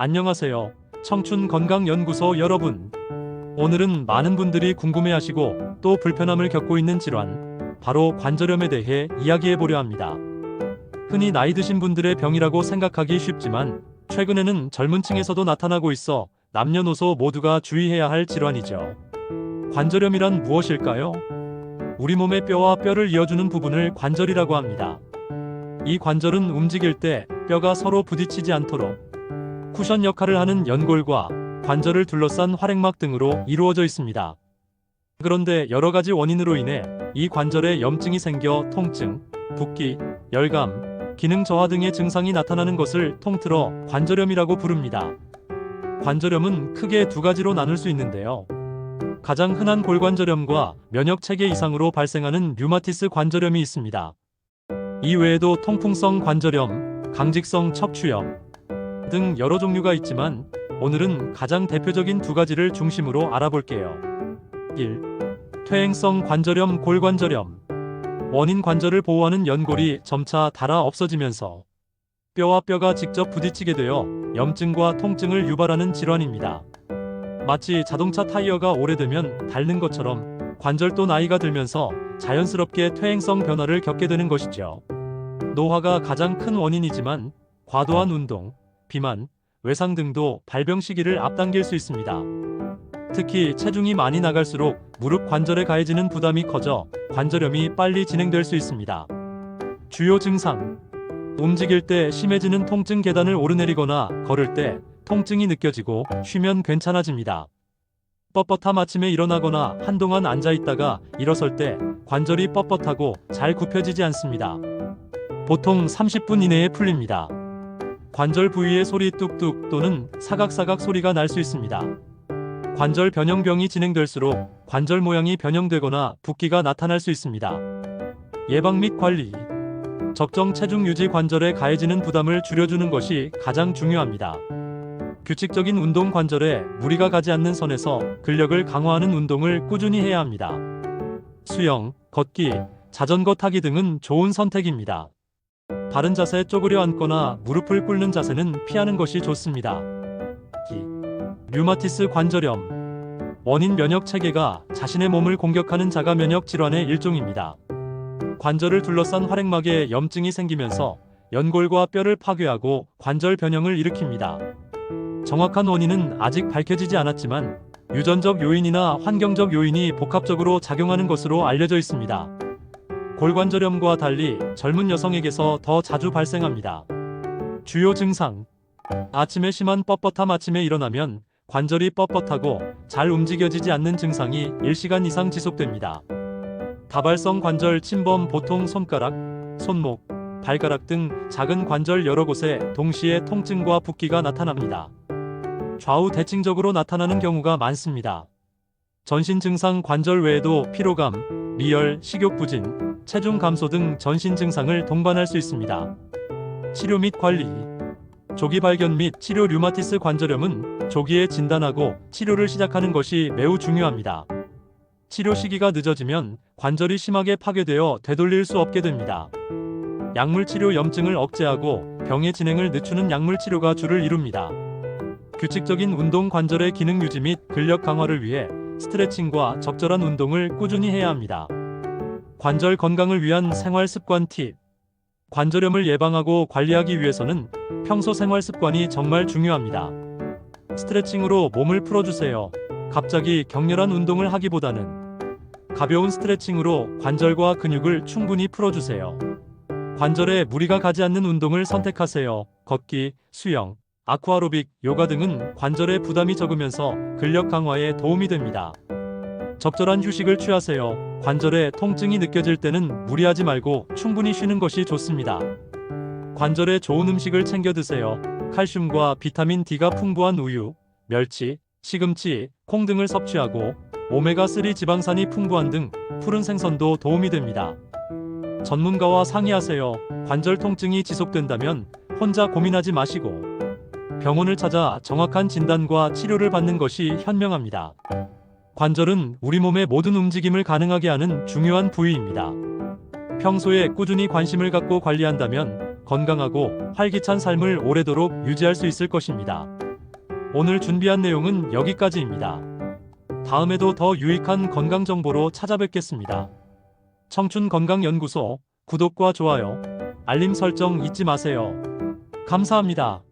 안녕하세요. 청춘 건강연구소 여러분. 오늘은 많은 분들이 궁금해하시고 또 불편함을 겪고 있는 질환, 바로 관절염에 대해 이야기해 보려 합니다. 흔히 나이 드신 분들의 병이라고 생각하기 쉽지만 최근에는 젊은 층에서도 나타나고 있어 남녀노소 모두가 주의해야 할 질환이죠. 관절염이란 무엇일까요? 우리 몸의 뼈와 뼈를 이어주는 부분을 관절이라고 합니다. 이 관절은 움직일 때 뼈가 서로 부딪히지 않도록 쿠션 역할을 하는 연골과 관절을 둘러싼 활액막 등으로 이루어져 있습니다. 그런데 여러 가지 원인으로 인해 이 관절에 염증이 생겨 통증, 붓기, 열감, 기능 저하 등의 증상이 나타나는 것을 통틀어 관절염이라고 부릅니다. 관절염은 크게 두 가지로 나눌 수 있는데요. 가장 흔한 골관절염과 면역 체계 이상으로 발생하는 류마티스 관절염이 있습니다. 이 외에도 통풍성 관절염, 강직성 척추염 등 여러 종류가 있지만 오늘은 가장 대표적인 두 가지를 중심으로 알아볼게요. 1. 퇴행성 관절염 골관절염 원인 관절을 보호하는 연골이 점차 닳아 없어지면서 뼈와 뼈가 직접 부딪히게 되어 염증과 통증을 유발하는 질환입니다. 마치 자동차 타이어가 오래되면 닳는 것처럼 관절도 나이가 들면서 자연스럽게 퇴행성 변화를 겪게 되는 것이죠. 노화가 가장 큰 원인이지만 과도한 운동, 비만, 외상 등도 발병 시기를 앞당길 수 있습니다. 특히 체중이 많이 나갈수록 무릎 관절에 가해지는 부담이 커져 관절염이 빨리 진행될 수 있습니다. 주요 증상 움직일 때 심해지는 통증 계단을 오르내리거나 걸을 때 통증이 느껴지고 쉬면 괜찮아집니다. 뻣뻣함 아침에 일어나거나 한동안 앉아 있다가 일어설 때 관절이 뻣뻣하고 잘 굽혀지지 않습니다. 보통 30분 이내에 풀립니다. 관절 부위의 소리 뚝뚝 또는 사각사각 소리가 날 수 있습니다. 관절 변형병이 진행될수록 관절 모양이 변형되거나 붓기가 나타날 수 있습니다. 예방 및 관리 적정 체중 유지 관절에 가해지는 부담을 줄여주는 것이 가장 중요합니다. 규칙적인 운동 관절에 무리가 가지 않는 선에서 근력을 강화하는 운동을 꾸준히 해야 합니다. 수영, 걷기, 자전거 타기 등은 좋은 선택입니다. 바른 자세 쪼그려 앉거나 무릎을 꿇는 자세는 피하는 것이 좋습니다. 2. 류마티스 관절염 원인 면역 체계가 자신의 몸을 공격하는 자가 면역 질환의 일종입니다. 관절을 둘러싼 활액막에 염증이 생기면서 연골과 뼈를 파괴하고 관절 변형을 일으킵니다. 정확한 원인은 아직 밝혀지지 않았지만 유전적 요인이나 환경적 요인이 복합적으로 작용하는 것으로 알려져 있습니다. 골관절염과 달리 젊은 여성에게서 더 자주 발생합니다. 주요 증상 아침에 심한 뻣뻣함 아침에 일어나면 관절이 뻣뻣하고 잘 움직여지지 않는 증상이 1시간 이상 지속됩니다. 다발성 관절 침범 보통 손가락, 손목, 발가락 등 작은 관절 여러 곳에 동시에 통증과 붓기가 나타납니다. 좌우 대칭적으로 나타나는 경우가 많습니다. 전신 증상 관절 외에도 피로감, 미열, 식욕 부진, 체중 감소 등 전신 증상을 동반할 수 있습니다. 치료 및 관리 조기 발견 및 치료 류마티스 관절염은 조기에 진단하고 치료를 시작하는 것이 매우 중요합니다. 치료 시기가 늦어지면 관절이 심하게 파괴되어 되돌릴 수 없게 됩니다. 약물 치료 염증을 억제하고 병의 진행을 늦추는 약물 치료가 주를 이룹니다. 규칙적인 운동 관절의 기능 유지 및 근력 강화를 위해 스트레칭과 적절한 운동을 꾸준히 해야 합니다. 관절 건강을 위한 생활 습관 팁. 관절염을 예방하고 관리하기 위해서는 평소 생활 습관이 정말 중요합니다. 스트레칭으로 몸을 풀어주세요. 갑자기 격렬한 운동을 하기보다는 가벼운 스트레칭으로 관절과 근육을 충분히 풀어주세요. 관절에 무리가 가지 않는 운동을 선택하세요. 걷기, 수영, 아쿠아로빅, 요가 등은 관절에 부담이 적으면서 근력 강화에 도움이 됩니다. 적절한 휴식을 취하세요. 관절에 통증이 느껴질 때는 무리하지 말고 충분히 쉬는 것이 좋습니다. 관절에 좋은 음식을 챙겨 드세요. 칼슘과 비타민 D가 풍부한 우유, 멸치, 시금치, 콩 등을 섭취하고 오메가3 지방산이 풍부한 등 푸른 생선도 도움이 됩니다. 전문가와 상의하세요. 관절 통증이 지속된다면 혼자 고민하지 마시고 병원을 찾아 정확한 진단과 치료를 받는 것이 현명합니다. 관절은 우리 몸의 모든 움직임을 가능하게 하는 중요한 부위입니다. 평소에 꾸준히 관심을 갖고 관리한다면 건강하고 활기찬 삶을 오래도록 유지할 수 있을 것입니다. 오늘 준비한 내용은 여기까지입니다. 다음에도 더 유익한 건강 정보로 찾아뵙겠습니다. 청춘 건강 연구소 구독과 좋아요, 알림 설정 잊지 마세요. 감사합니다.